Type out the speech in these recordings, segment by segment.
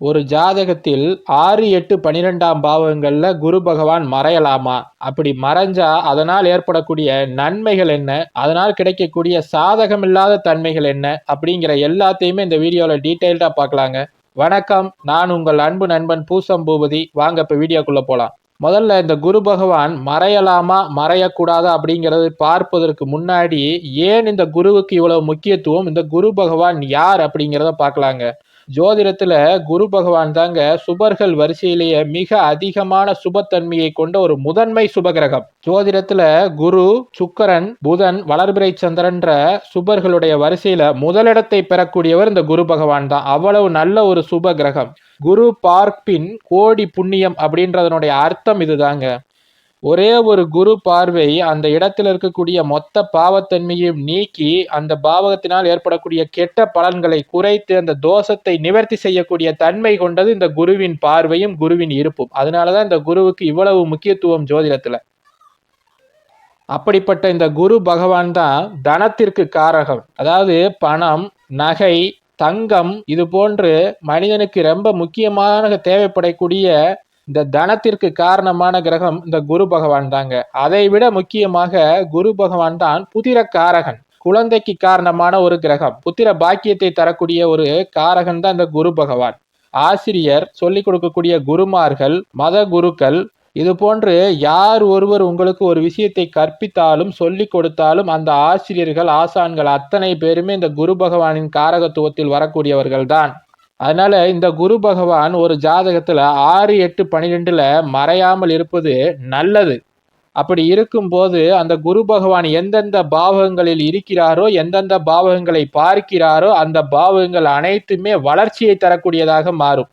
ஒரு ஜாதகத்தில் ஆறு எட்டு பனிரெண்டாம் பாவங்களில் குரு பகவான் மறையலாமா? அப்படி மறைஞ்சா அதனால் ஏற்படக்கூடிய நன்மைகள் என்ன? அதனால் கிடைக்கக்கூடிய சாதகமில்லாத தன்மைகள் என்ன? அப்படிங்கிற எல்லாத்தையுமே இந்த வீடியோவில் டீட்டெயில்டாக பார்க்கலாங்க. வணக்கம். நான் உங்கள் அன்பு நண்பன் பூசம் பூபதி. வாங்க இப்போ வீடியோக்குள்ளே போகலாம் முதல்ல இந்த குரு பகவான் மறையலாமா மறையக்கூடாதா அப்படிங்கிறது பார்ப்பதற்கு முன்னாடி ஏன் இந்த குருவுக்கு இவ்வளவு முக்கியத்துவம்? இந்த குரு பகவான் யார் அப்படிங்கிறத பார்க்கலாங்க. ஜோதிடத்துல குரு பகவான் தாங்க சுபர்கள் வரிசையிலேயே மிக அதிகமான சுபத்தன்மையை கொண்ட ஒரு முதன்மை சுபகிரகம். ஜோதிடத்துல குரு சுக்கரன் புதன் வளர்பிறை சந்திரன்ற சுபர்களுடைய வரிசையில முதலிடத்தை பெறக்கூடியவர் இந்த குரு பகவான் தான். அவ்வளவு நல்ல ஒரு சுப கிரகம் குரு பார்ப்பின் கோடி புண்ணியம் அப்படின்றதனுடைய அர்த்தம் இதுதாங்க. ஒரே ஒரு குரு பார்வை அந்த இடத்தில் இருக்கக்கூடிய மொத்த பாவத்தன்மையும் நீக்கி அந்த பாவகத்தினால் ஏற்படக்கூடிய கெட்ட பலன்களை குறைத்து அந்த தோஷத்தை நிவர்த்தி செய்யக்கூடிய தன்மை கொண்டது இந்த குருவின் பார்வையும் குருவின் இருப்பும். அதனாலதான் இந்த குருவுக்கு இவ்வளவு முக்கியத்துவம் ஜோதிடத்துல. அப்படிப்பட்ட இந்த குரு பகவான் தான் தனத்திற்கு காரகம். அதாவது பணம் நகை தங்கம் இது போன்று மனிதனுக்கு ரொம்ப முக்கியமாக தேவைப்படக்கூடிய இந்த தனத்திற்கு காரணமான கிரகம் இந்த குரு பகவான் தாங்க. அதை விட முக்கியமாக குரு பகவான் தான் புத்திர காரகன் குழந்தைக்கு காரணமான ஒரு கிரகம். புத்திர பாக்கியத்தை தரக்கூடிய ஒரு காரகன் தான் இந்த குரு பகவான். ஆசிரியர் சொல்லிக் கொடுக்கக்கூடிய குருமார்கள் மத குருக்கள் இது போன்று யார் ஒருவர் உங்களுக்கு ஒரு விஷயத்தை கற்பித்தாலும் சொல்லிக் கொடுத்தாலும் அந்த ஆசிரியர்கள் ஆசான்கள் அத்தனை பேருமே இந்த குரு பகவானின் காரகத்துவத்தில் வரக்கூடியவர்கள் தான். அதனால இந்த குரு பகவான் ஒரு ஜாதகத்துல ஆறு எட்டு பனிரெண்டுல மறையாமல் இருப்பது நல்லது. அப்படி இருக்கும்போது அந்த குரு பகவான் எந்தெந்த பாவகங்களில் இருக்கிறாரோ எந்தெந்த பாவகங்களை பார்க்கிறாரோ அந்த பாவகங்கள் அனைத்துமே வளர்ச்சியை தரக்கூடியதாக மாறும்.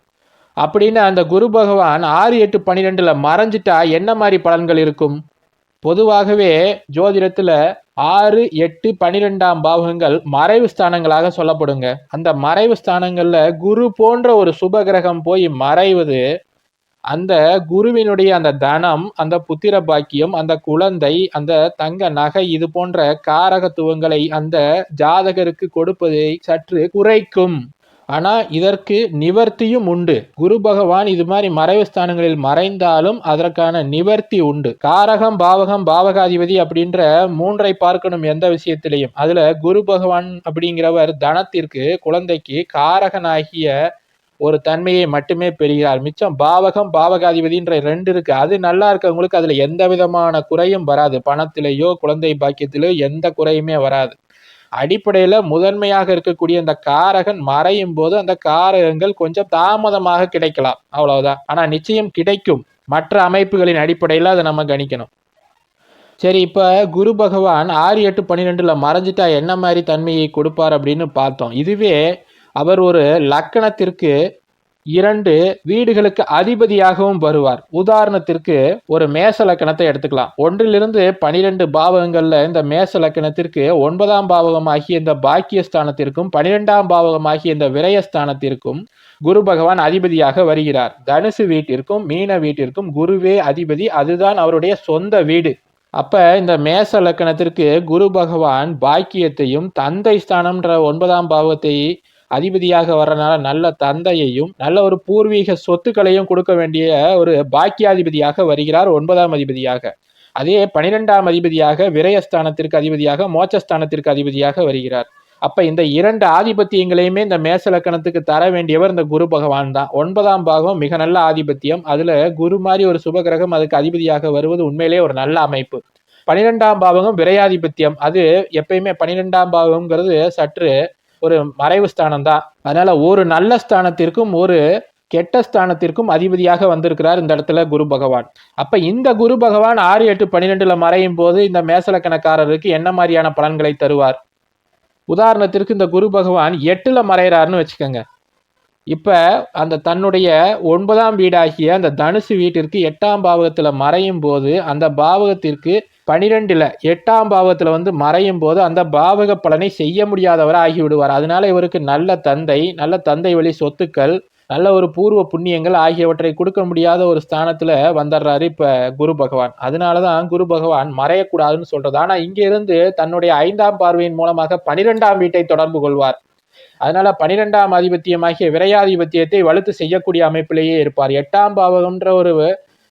அப்படின்னு அந்த குரு பகவான் ஆறு எட்டு பன்னிரெண்டுல மறைஞ்சிட்டா என்ன மாதிரி பலன்கள் இருக்கும்? பொதுவாகவே ஜோதிடத்துல ஆறு எட்டு பனிரெண்டாம் பாவகங்கள் மறைவு ஸ்தானங்களாக சொல்லப்படுங்க. அந்த மறைவு ஸ்தானங்கள்ல குரு போன்ற ஒரு சுப கிரகம் போய் மறைவது அந்த குருவினுடைய அந்த தனம் அந்த புத்திர பாக்கியம் அந்த குழந்தை அந்த தங்க நகை இது போன்ற காரகத்துவங்களை அந்த ஜாதகருக்கு கொடுப்பதை சற்று குறைக்கும். ஆனால் இதற்கு நிவர்த்தியும் உண்டு. குரு பகவான் இது மாதிரி மறைவு ஸ்தானங்களில் மறைந்தாலும் அதற்கான நிவர்த்தி உண்டு. காரகம் பாவகம் பாவகாதிபதி அப்படின்ற மூன்றை பார்க்கணும் எந்த விஷயத்திலையும். அதுல குரு பகவான் அப்படிங்கிறவர் தனத்திற்கு குழந்தைக்கு காரகனாகிய ஒரு தன்மையை மட்டுமே பெறுகிறார். மிச்சம் பாவகம் பாவகாதிபதின்ற ரெண்டு இருக்கு. அது நல்லா இருக்கவங்களுக்கு அதுல எந்த விதமான குறையும் வராது. பணத்திலேயோ குழந்தை பாக்கியத்திலேயோ எந்த குறையுமே வராது. அடிப்படையில் முதன்மையாக இருக்கக்கூடிய இந்த காரகன் மறையும் போது அந்த காரகங்கள் கொஞ்சம் தாமதமாக கிடைக்கலாம். அவ்வளவுதான். ஆனால் நிச்சயம் கிடைக்கும். மற்ற அமைப்புகளின் அடிப்படையில் அதை நம்ம கணிக்கணும். சரி இப்போ குரு பகவான் ஆறு எட்டு பன்னிரெண்டில் மறைஞ்சிட்டா என்ன மாதிரி தன்மையை கொடுப்பார் அப்படின்னு பார்த்தோம். இதுவே அவர் ஒரு லக்கணத்திற்கு இரண்டு வீடுகளுக்கு அதிபதியாகவும் வருவார். உதாரணத்திற்கு ஒரு மேச லக்கணத்தை எடுத்துக்கலாம். ஒன்றிலிருந்து பனிரெண்டு பாவகங்கள்ல இந்த மேச லக்கணத்திற்கு ஒன்பதாம் பாவகம் ஆகிய இந்த பாக்கியஸ்தானத்திற்கும் பனிரெண்டாம் பாவகம் ஆகிய இந்த விரயஸ்தானத்திற்கும் குரு பகவான் அதிபதியாக வருகிறார். தனுசு வீட்டிற்கும் மீன வீட்டிற்கும் குருவே அதிபதி அதுதான் அவருடைய சொந்த வீடு. அப்ப இந்த மேச லக்கணத்திற்கு குரு பகவான் பாக்கியத்தையும் தந்தை ஸ்தானம்ன்ற ஒன்பதாம் பாவத்தை அதிபதியாக வர்றதுனால நல்ல தந்தையையும் நல்ல ஒரு பூர்வீக சொத்துக்களையும் கொடுக்க வேண்டிய ஒரு பாக்கியாதிபதியாக வருகிறார் ஒன்பதாம் அதிபதியாக. அதே பனிரெண்டாம் அதிபதியாக விரயஸ்தானத்திற்கு அதிபதியாக மோட்சஸ்தானத்திற்கு அதிபதியாக வருகிறார். அப்ப இந்த இரண்டு ஆதிபத்தியங்களையுமே இந்த மேசலக்கணத்துக்கு தர வேண்டியவர் இந்த குரு பகவான் தான். ஒன்பதாம் பாகம் மிக நல்ல ஆதிபத்தியம். அதுல குரு மாதிரி ஒரு சுபகிரகம் அதுக்கு அதிபதியாக வருவது உண்மையிலேயே ஒரு நல்ல அமைப்பு. பனிரெண்டாம் பாவகம் விரையாதிபத்தியம். அது எப்பயுமே பனிரெண்டாம் பாவம்ங்கிறது சற்று ஒரு மறைவு ஸ்தானம் தான் அதனால ஒரு நல்ல ஸ்தானத்திற்கும் ஒரு கெட்ட ஸ்தானத்திற்கும் அதிபதியாக வந்திருக்கிறார் இந்த இடத்துல குரு பகவான். அப்ப இந்த குரு பகவான் ஆறு எட்டு பன்னிரெண்டுல மறையும் போது இந்த மேசலக்கணக்காரருக்கு என்ன மாதிரியான பலன்களை தருவார்? உதாரணத்திற்கு இந்த குரு பகவான் எட்டுல மறைகிறாருன்னு வச்சுக்கோங்க. இப்ப அந்த தன்னுடைய ஒன்பதாம் வீடாகிய அந்த தனுசு வீட்டிற்கு எட்டாம் பாவகத்துல மறையும் போது அந்த பாவகத்திற்கு பனிரெண்டில் எட்டாம் பாவத்தில் வந்து மறையும் போது அந்த பாவக பலனை செய்ய முடியாதவராக ஆகிவிடுவார். அதனால இவருக்கு நல்ல தந்தை நல்ல தந்தை வழி சொத்துக்கள் நல்ல ஒரு பூர்வ புண்ணியங்கள் ஆகியவற்றை கொடுக்க முடியாத ஒரு ஸ்தானத்தில் வந்துடுறாரு இப்போ குரு பகவான். அதனாலதான் குரு பகவான் மறையக்கூடாதுன்னு சொல்கிறது ஆனால் இங்கிருந்து தன்னுடைய ஐந்தாம் பார்வையின் மூலமாக பனிரெண்டாம் வீட்டை தொடர்பு கொள்வார். அதனால பனிரெண்டாம் ஆதிபத்தியமாகிய விரையாதிபத்தியத்தை வலுத்து செய்யக்கூடிய அமைப்பிலேயே இருப்பார். எட்டாம் பாவகம்ன்ற ஒரு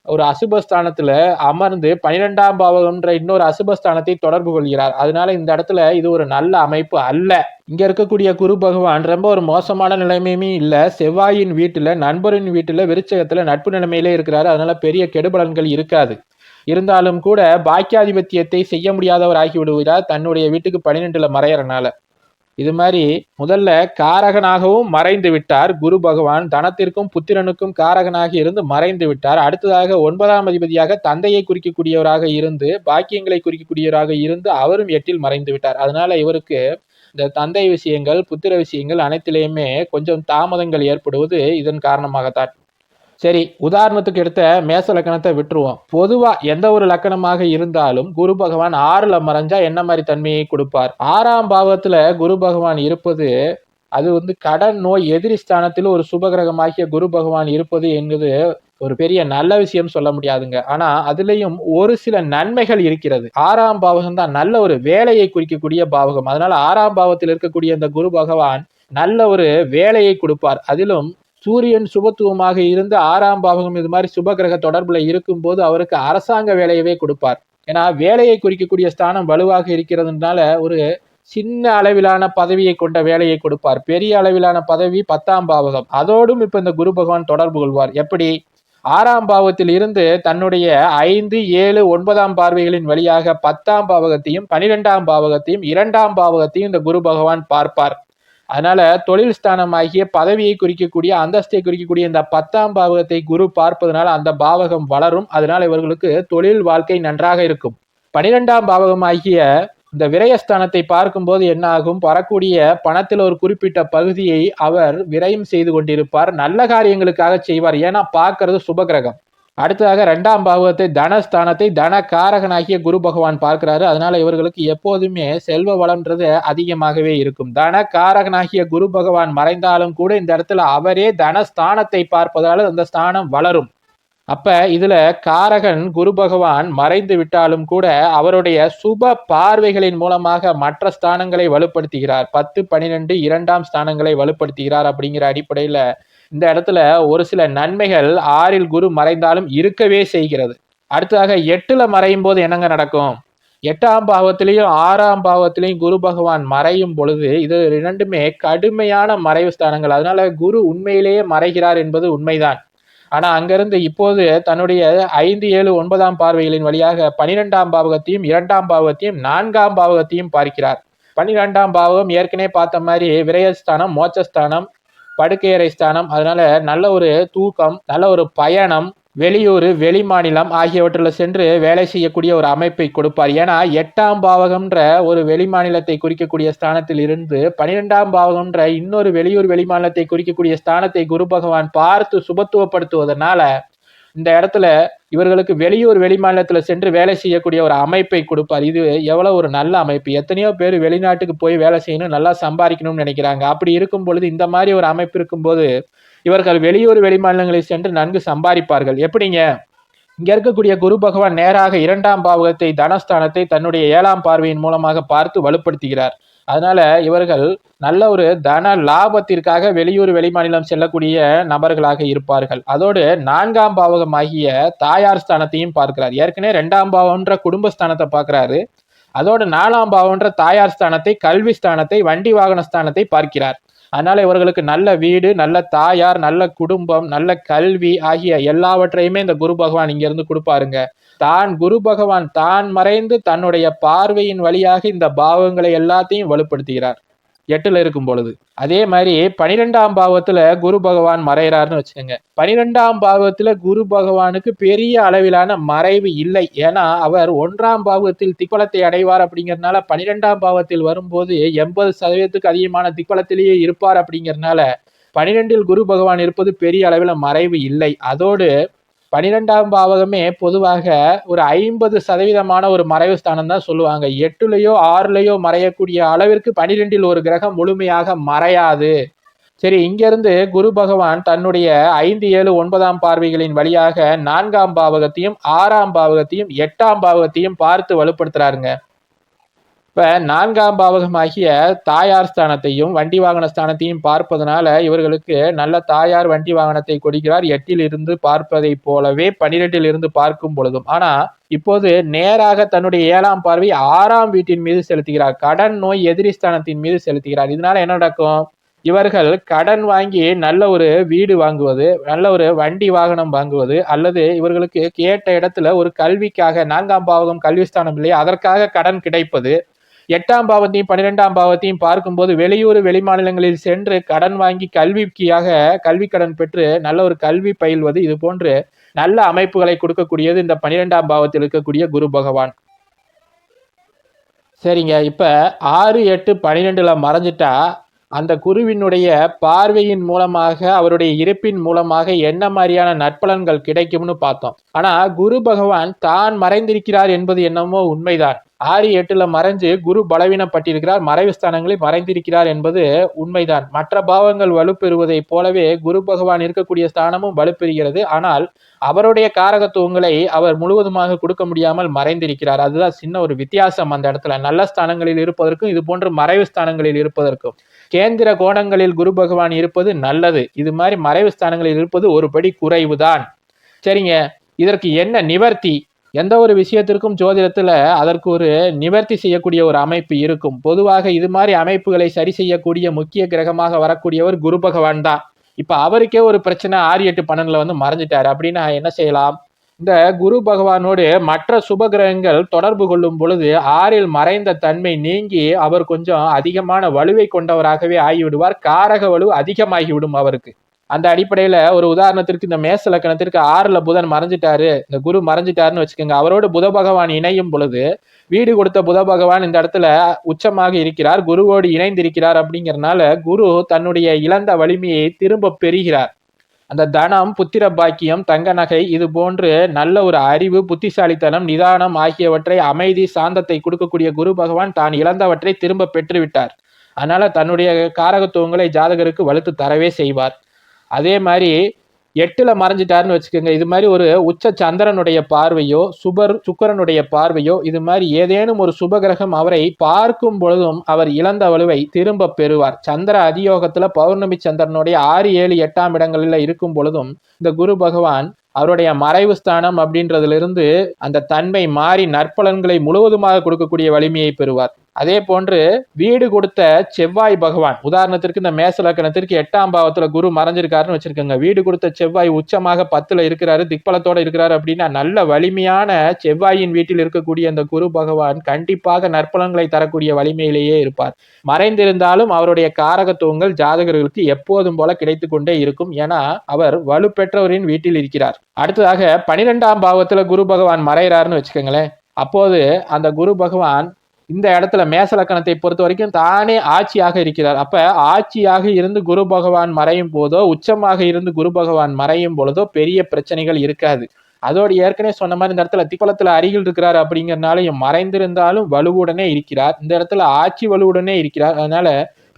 ஒரு அசுபஸ்தானத்துல அமர்ந்து பனிரெண்டாம் பாவகம்ன்ற இன்னொரு அசுபஸ்தானத்தை தொடர்பு கொள்கிறார். அதனால இந்த இடத்துல இது ஒரு நல்ல அமைப்பு அல்ல. இங்க இருக்கக்கூடிய குரு பகவான் ரொம்ப ஒரு மோசமான நிலைமையுமே இல்ல. செவ்வாயின் வீட்டுல நண்பரின் வீட்டுல விருச்சகத்துல நட்பு நிலைமையிலே இருக்கிறாரு. அதனால பெரிய கெடுபலன்கள் இருக்காது. இருந்தாலும் கூட பாக்கியாதிபத்தியத்தை செய்ய முடியாதவர் ஆகி விடுகிறார். தன்னுடைய வீட்டுக்கு பனிரெண்டுல மறையறனால. இது மாதிரி முதல்ல காரகனாகவும் மறைந்து விட்டார். குரு பகவான் தனத்திற்கும் புத்திரனுக்கும் காரகனாக இருந்து மறைந்து விட்டார். அடுத்ததாக ஒன்பதாம் அதிபதியாக தந்தையை குறிக்கக்கூடியவராக இருந்து பாக்கியங்களை குறிக்கக்கூடியவராக இருந்து அவரும் எட்டில் மறைந்து விட்டார். அதனால இவருக்கு இந்த தந்தை விஷயங்கள் புத்திர விஷயங்கள் அனைத்திலேயுமே கொஞ்சம் தாமதங்கள் ஏற்படுவது இதன் காரணமாகத்தான். சரி உதாரணத்துக்கு எடுத்த மேச லக்கணத்தை விட்டுருவோம். பொதுவா எந்த ஒரு லக்கணமாக இருந்தாலும் குரு பகவான் ஆறுல மறைஞ்சா என்ன மாதிரி தன்மையை கொடுப்பார்? ஆறாம் பாவத்துல குரு பகவான் இருப்பது அது வந்து கடன் நோய் எதிரி ஸ்தானத்தில் ஒரு சுபகிரகமாகிய குரு பகவான் இருப்பது என்பது ஒரு பெரிய நல்ல விஷயம் சொல்ல முடியாதுங்க. ஆனா அதுலயும் ஒரு சில நன்மைகள் இருக்கிறது. ஆறாம் பாவகம் தான் நல்ல ஒரு வேலையை குறிக்கக்கூடிய பாவகம். அதனால ஆறாம் பாவத்தில் இருக்கக்கூடிய அந்த குரு பகவான் நல்ல ஒரு வேலையை கொடுப்பார். அதிலும் சூரியன் சுபத்துவமாக இருந்து ஆறாம் பாவகம் இது மாதிரி சுப கிரக தொடர்புல இருக்கும்போது அவருக்கு அரசாங்க வேலையவே கொடுப்பார். ஏன்னா வேலையை குறிக்கக்கூடிய ஸ்தானம் வலுவாக இருக்கிறதுனால ஒரு சின்ன அளவிலான பதவியை கொண்ட வேலையை கொடுப்பார். பெரிய அளவிலான பதவி பத்தாம் பாவகம். அதோடும் இப்ப இந்த குரு பகவான் தொடர்பு கொள்வார். எப்படி? ஆறாம் பாவத்தில் இருந்து தன்னுடைய ஐந்து ஏழு ஒன்பதாம் பார்வைகளின் வழியாக பத்தாம் பாவகத்தையும் பனிரெண்டாம் பாவகத்தையும் இரண்டாம் பாவகத்தையும் இந்த குரு பகவான் பார்ப்பார். அதனால தொழில் ஸ்தானமாகிய பதவியை குறிக்கக்கூடிய அந்தஸ்தை குறிக்கக்கூடிய இந்த பத்தாம் பாவகத்தை குரு பார்ப்பதனால அந்த பாவகம் வளரும். அதனால இவர்களுக்கு தொழில் வாழ்க்கை நன்றாக இருக்கும். பனிரெண்டாம் பாவகம் ஆகிய இந்த விரயஸ்தானத்தை பார்க்கும்போது என்ன ஆகும் வரக்கூடிய பணத்தில் ஒரு குறிப்பிட்ட பகுதியை அவர் விரயம் செய்து கொண்டிருப்பார். நல்ல காரியங்களுக்காக செய்வார். ஏன்னா பார்க்கறது சுபகிரகம் அடுத்ததாக ரெண்டாம் பாவகத்தை தனஸ்தானத்தை தன காரகனாகிய குரு பகவான் பார்க்கிறாரு. அதனால இவர்களுக்கு எப்போதுமே செல்வ வளம்ன்றது அதிகமாகவே இருக்கும். தன காரகனாகிய குரு பகவான் மறைந்தாலும் கூட இந்த இடத்துல அவரே தனஸ்தானத்தை பார்ப்பதால அந்த ஸ்தானம் வளரும். அப்ப இதுல காரகன் குரு பகவான் மறைந்து விட்டாலும் கூட அவருடைய சுப பார்வைகளின் மூலமாக மற்ற ஸ்தானங்களை வலுப்படுத்துகிறார். பத்து பனிரெண்டு இரண்டாம் ஸ்தானங்களை வலுப்படுத்துகிறார் அப்படிங்கிற அடிப்படையில இந்த இடத்துல ஒரு சில நன்மைகள் ஆறில் குரு மறைந்தாலும் இருக்கவே செய்கிறது. அடுத்ததாக எட்டுல மறையும் போது என்னங்க நடக்கும்? எட்டாம் பாவத்திலையும் ஆறாம் பாவத்திலையும் குரு பகவான் மறையும் பொழுது இது இரண்டுமே கடுமையான மறைவு ஸ்தானங்கள். அதனால குரு உண்மையிலேயே மறைகிறார் என்பது உண்மைதான். ஆனா அங்கிருந்து இப்போது தன்னுடைய ஐந்து ஏழு ஒன்பதாம் பார்வைகளின் வழியாக பனிரெண்டாம் பாவகத்தையும் இரண்டாம் பாவகத்தையும் நான்காம் பாவகத்தையும் பார்க்கிறார். பனிரெண்டாம் பாவகம் ஏற்கனவே பார்த்த மாதிரி விரயஸ்தானம் மோட்சஸ்தானம் படுக்கையறை ஸ்தானம் அதனால நல்ல ஒரு தூக்கம் நல்ல ஒரு பயணம் வெளியூர் வெளி மாநிலம் ஆகியவற்றில் சென்று வேலை செய்யக்கூடிய ஒரு அமைப்பை கொடுப்பார். ஏன்னா எட்டாம் பாவகம்ன்ற ஒரு வெளி மாநிலத்தை குறிக்கக்கூடிய ஸ்தானத்தில் இருந்து பனிரெண்டாம் பாவகம்ன்ற இன்னொரு வெளியூர் வெளி மாநிலத்தை குறிக்கக்கூடிய ஸ்தானத்தை குரு பகவான் பார்த்து சுபத்துவப்படுத்துவதனால இந்த இடத்துல இவர்களுக்கு வெளியூர் வெளி மாநிலத்துல சென்று வேலை செய்யக்கூடிய ஒரு அமைப்பை கொடுப்பார். இது எவ்வளவு ஒரு நல்ல அமைப்பு. எத்தனையோ பேர் வெளிநாட்டுக்கு போய் வேலை செய்யணும் நல்லா சம்பாதிக்கணும்னு நினைக்கிறாங்க. அப்படி இருக்கும் பொழுது இந்த மாதிரி ஒரு அமைப்பு இருக்கும்போது இவர்கள் வெளியூர் வெளிமாநிலங்களில் சென்று நன்கு சம்பாதிப்பார்கள். எப்படிங்க? இங்க இருக்கக்கூடிய குரு பகவான் நேராக இரண்டாம் பாவகத்தை தனஸ்தானத்தை தன்னுடைய ஏழாம் பார்வையின் மூலமாக பார்த்து வலுப்படுத்துகிறார். அதனால இவர்கள் நல்ல ஒரு தன லாபத்திற்காக வெளியூர் வெளிமாநிலம் செல்லக்கூடிய நபர்களாக இருப்பார்கள். அதோடு நான்காம் பாவகம் ஆகிய தாயார் ஸ்தானத்தையும் பார்க்கிறார். ஏற்கனவே ரெண்டாம் பாவம்ன்ற குடும்பஸ்தானத்தை பார்க்கிறாரு. அதோடு நாலாம் பாவம்ன்ற தாயார் ஸ்தானத்தை கல்வி ஸ்தானத்தை வண்டி வாகன ஸ்தானத்தை பார்க்கிறார். அதனால இவர்களுக்கு நல்ல வீடு நல்ல தாயார் நல்ல குடும்பம் நல்ல கல்வி ஆகிய எல்லாவற்றையுமே இந்த குரு பகவான் இங்கிருந்து கொடுப்பாருங்க. தான் குரு பகவான் தான் மறைந்து தன்னுடைய பார்வையின் வழியாக இந்த பாவங்களை எல்லாத்தையும் வலுப்படுத்துகிறார். எட்டுல இருக்கும் பொழுது. அதே மாதிரி பனிரெண்டாம் பாவத்துல குரு பகவான் மறைகிறாருன்னு வச்சுக்கோங்க. பனிரெண்டாம் பாவத்துல குரு பகவானுக்கு பெரிய அளவிலான மறைவு இல்லை. ஏன்னா அவர் ஒன்றாம் பாவத்தில் திக்வலத்தை அடைவார் அப்படிங்கறதுனால பனிரெண்டாம் பாவத்தில் வரும்போது எண்பது சதவீதத்துக்கு அதிகமான திக்வலத்திலேயே இருப்பார் அப்படிங்கறதுனால பனிரெண்டில் குரு பகவான் இருப்பது பெரிய அளவில் மறைவு இல்லை. அதோடு பனிரெண்டாம் பாவகமே பொதுவாக ஒரு ஐம்பது சதவீதமான ஒரு மறைவு ஸ்தானம் தான் சொல்லுவாங்க. எட்டுலையோ ஆறுலையோ மறையக்கூடிய அளவிற்கு பனிரெண்டில் ஒரு கிரகம் முழுமையாக மறையாது. சரி இங்கிருந்து குரு பகவான் தன்னுடைய ஐந்து ஏழு ஒன்பதாம் பார்வைகளின் வழியாக நான்காம் பாவகத்தையும் ஆறாம் பாவகத்தையும் எட்டாம் பாவகத்தையும் பார்த்து வலுப்படுத்துறாருங்க. இப்ப நான்காம் பாவகமாகிய தாயார் ஸ்தானத்தையும் வண்டி வாகன ஸ்தானத்தையும் பார்ப்பதனால இவர்களுக்கு நல்ல தாயார் வண்டி வாகனத்தை கொடுக்கிறார். எட்டில் இருந்து பார்ப்பதை போலவே பனிரெண்டில் இருந்து பார்க்கும் பொழுதும். ஆனா இப்போது நேராக தன்னுடைய ஏழாம் பார்வை ஆறாம் வீட்டின் மீது செலுத்துகிறார். கடன் நோய் எதிரி ஸ்தானத்தின் மீது செலுத்துகிறார். இதனால என்ன நடக்கும்? இவர்கள் கடன் வாங்கி நல்ல ஒரு வீடு வாங்குவது நல்ல ஒரு வண்டி வாகனம் வாங்குவது அல்லது இவர்களுக்கு கேட்ட இடத்துல ஒரு கல்விக்காக நான்காம் பாவகம் கல்விஸ்தானம் இல்லையா அதற்காக கடன் கிடைப்பது எட்டாம் பாவத்தையும் பன்னிரெண்டாம் பாவத்தையும் பார்க்கும்போது வெளியூர் வெளிமாநிலங்களில் சென்று கடன் வாங்கி கல்விக்காக கல்வி கடன் பெற்று நல்ல ஒரு கல்வி பயில்வது இது போன்று நல்ல அமைப்புகளை கொடுக்கக்கூடியது இந்த பன்னிரெண்டாம் பாவத்தில் இருக்கக்கூடிய குரு பகவான். சரிங்க. இப்ப ஆறு எட்டு பன்னிரெண்டுல மறைஞ்சிட்டா அந்த குருவினுடைய பார்வையின் மூலமாக அவருடைய இருப்பின் மூலமாக என்ன மாதிரியான நற்பலன்கள் கிடைக்கும்னு பார்த்தோம். ஆனா குரு பகவான் தான் மறைந்திருக்கிறார் என்பது என்னமோ உண்மைதான். ஆறு எட்டுல மறைஞ்சு குரு பலவீனப்பட்டிருக்கிறார். மறைவு ஸ்தானங்களில் மறைந்திருக்கிறார் என்பது உண்மைதான். மற்ற பாவங்கள் வலுப்பெறுவதை போலவே குரு பகவான் இருக்கக்கூடிய ஸ்தானமும் வலுப்பெறுகிறது. ஆனால் அவருடைய காரகத்துவங்களை அவர் முழுவதுமாக கொடுக்க முடியாமல் மறைந்திருக்கிறார். அதுதான் சின்ன ஒரு வித்தியாசம் அந்த இடத்துல. நல்ல ஸ்தானங்களில் இருப்பதற்கும் இது போன்ற மறைவு ஸ்தானங்களில் இருப்பதற்கும். கேந்திர கோணங்களில் குரு பகவான் இருப்பது நல்லது. இது மாதிரி மறைவு ஸ்தானங்களில் இருப்பது ஒரு படி குறைவுதான். சரிங்க. இதற்கு என்ன நிவர்த்தி? எந்த ஒரு விஷயத்திற்கும் ஜோதிடத்தில் அதற்கு ஒரு நிவர்த்தி செய்யக்கூடிய ஒரு அமைப்பு இருக்கும். பொதுவாக இது மாதிரி அமைப்புகளை சரி செய்யக்கூடிய முக்கிய கிரகமாக வரக்கூடியவர் குரு பகவான் தான். இப்போ அவருக்கே ஒரு பிரச்சனை ஆறு எட்டு பன்னெண்டில் வந்து மறைஞ்சிட்டாரு. அப்படின்னா என்ன செய்யலாம்? இந்த குரு பகவானோடு மற்ற சுப கிரகங்கள் தொடர்பு கொள்ளும் பொழுது ஆறில் மறைந்த தன்மை நீங்கி அவர் கொஞ்சம் அதிகமான வலுவை கொண்டவராகவே ஆகிவிடுவார். காரக வலு அதிகமாகிவிடும் அவருக்கு. அந்த அடிப்படையில ஒரு உதாரணத்திற்கு இந்த மேச லக்கணத்திற்கு ஆறுல புதன் மறைஞ்சிட்டாரு. இந்த குரு மறைஞ்சிட்டாருன்னு வச்சுக்கோங்க. அவரோட புத பகவான் இணையும் பொழுது வீடு கொடுத்த புத பகவான் இந்த இடத்துல உச்சமாக இருக்கிறார். குருவோடு இணைந்திருக்கிறார் அப்படிங்கறதுனால குரு தன்னுடைய இழந்த வலிமையை திரும்ப பெறுகிறார். அந்த தனம் புத்திர பாக்கியம் தங்க நகை இது போன்று நல்ல ஒரு அறிவு புத்திசாலித்தனம் நிதானம் ஆகியவற்றை அமைதி சாந்தத்தை கொடுக்கக்கூடிய குரு பகவான் தான் இழந்தவற்றை திரும்ப பெற்றுவிட்டார். அதனால தன்னுடைய காரகத்துவங்களை ஜாதகருக்கு வலுத்து தரவே செய்வார். அதே மாதிரி எட்டுல மறைஞ்சிட்டாருன்னு வச்சுக்கோங்க. இது மாதிரி ஒரு உச்ச சந்திரனுடைய பார்வையோ சுபர் சுக்கரனுடைய பார்வையோ இது மாதிரி ஏதேனும் ஒரு சுபகிரகம் அவரை பார்க்கும் பொழுதும் அவர் இழந்த வலுவை திரும்ப பெறுவார். சந்திர அதியோகத்துல பௌர்ணமி சந்திரனுடைய ஆறு ஏழு எட்டாம் இடங்களில் இருக்கும் பொழுதும் இந்த குரு பகவான் அவருடைய மறைவு ஸ்தானம் அப்படின்றதுல இருந்து அந்த தன்மை மாறி நற்பலன்களை முழுவதுமாக கொடுக்கக்கூடிய வலிமையை பெறுவார். அதே போன்று வீடு கொடுத்த செவ்வாய் பகவான். உதாரணத்திற்கு இந்த மேசலக்கணத்திற்கு எட்டாம் பாவத்துல குரு மறைஞ்சிருக்காருன்னு வச்சிருக்கோங்க. வீடு கொடுத்த செவ்வாய் உச்சமாக பத்துல இருக்கிறாரு திக்பலத்தோட இருக்கிறாரு அப்படின்னா நல்ல வலிமையான செவ்வாயின் வீட்டில் இருக்கக்கூடிய அந்த குரு பகவான் கண்டிப்பாக நற்பலன்களை தரக்கூடிய வலிமையிலேயே இருப்பார். மறைந்திருந்தாலும் அவருடைய காரகத்துவங்கள் ஜாதகர்களுக்கு எப்போதும் போல கிடைத்து கொண்டே இருக்கும். ஏன்னா அவர் வலுப்பெற்றவரின் வீட்டில் இருக்கிறார். அடுத்ததாக பனிரெண்டாம் பாவத்துல குரு பகவான் மறைகிறாருன்னு வச்சுக்கோங்களேன். அப்போது அந்த குரு பகவான் இந்த இடத்துல மேசலக்கணத்தை பொறுத்த வரைக்கும் தானே ஆட்சியாக இருக்கிறார். அப்ப ஆட்சியாக இருந்து குரு பகவான் மறையும் போதோ உச்சமாக இருந்து குரு பகவான் மறையும் பொழுதோ பெரிய பிரச்சனைகள் இருக்காது. அதோடு ஏற்கனவே சொன்ன மாதிரி இந்த இடத்துல திக்குளத்துல அருகில் இருக்கிறார் அப்படிங்கறதுனால மறைந்திருந்தாலும் வலுவுடனே இருக்கிறார். இந்த இடத்துல ஆட்சி வலுவுடனே இருக்கிறார். அதனால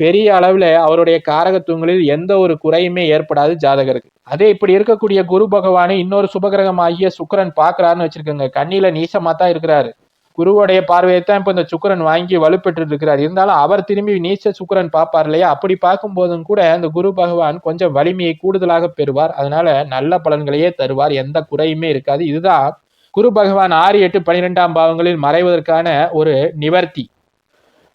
பெரிய அளவில் அவருடைய காரகத்துவங்களில் எந்த ஒரு குறையுமே ஏற்படாது ஜாதகருக்கு. அதே இப்படி இருக்கக்கூடிய குரு பகவானை இன்னொரு சுபகிரகம் ஆகிய சுக்கரன் பாக்குறாருன்னு வச்சிருக்கோங்க. கண்ணில நீசமா தான் இருக்கிறாரு. குருவுடைய பார்வையை தான் இப்போ இந்த சுக்கரன் வாங்கி வலுப்பெற்று இருக்கிறார் இருந்தாலும் அவர் திரும்பி நீச்ச சுக்கரன் பார்ப்பார் இல்லையா? அப்படி பார்க்கும் போதும் கூட அந்த குரு பகவான் கொஞ்சம் வலிமையை கூடுதலாக பெறுவார். அதனால நல்ல பலன்களையே தருவார். எந்த குறையுமே இருக்காது. இதுதான் குரு பகவான் ஆறு எட்டு பனிரெண்டாம் பாவங்களில் மறைவதற்கான ஒரு நிவர்த்தி.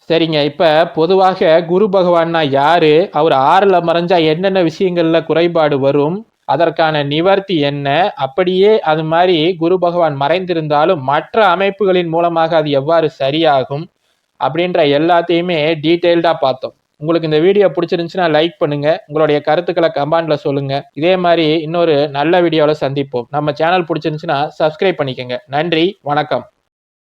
சரிங்க. இப்ப பொதுவாக குரு பகவான்னா யாரு? அவர் ஆறுல மறைஞ்சா என்னென்ன விஷயங்கள்ல குறைபாடு வரும்? அதற்கான நிவர்த்தி என்ன? அப்படியே அது மாதிரி குரு பகவான் மறைந்திருந்தாலும் மற்ற அமைப்புகளின் மூலமாக அது எவ்வாறு சரியாகும்? அப்படின்ற எல்லாத்தையுமே டீட்டெயில்டாக பார்த்தோம். உங்களுக்கு இந்த வீடியோ பிடிச்சிருந்துச்சுன்னா லைக் பண்ணுங்க. உங்களுடைய கருத்துக்களை கமெண்ட்ல சொல்லுங்க. இதே மாதிரி இன்னொரு நல்ல வீடியோவில் சந்திப்போம். நம்ம சேனல் பிடிச்சிருந்துச்சுன்னா சப்ஸ்கிரைப் பண்ணிக்கோங்க. நன்றி. வணக்கம்.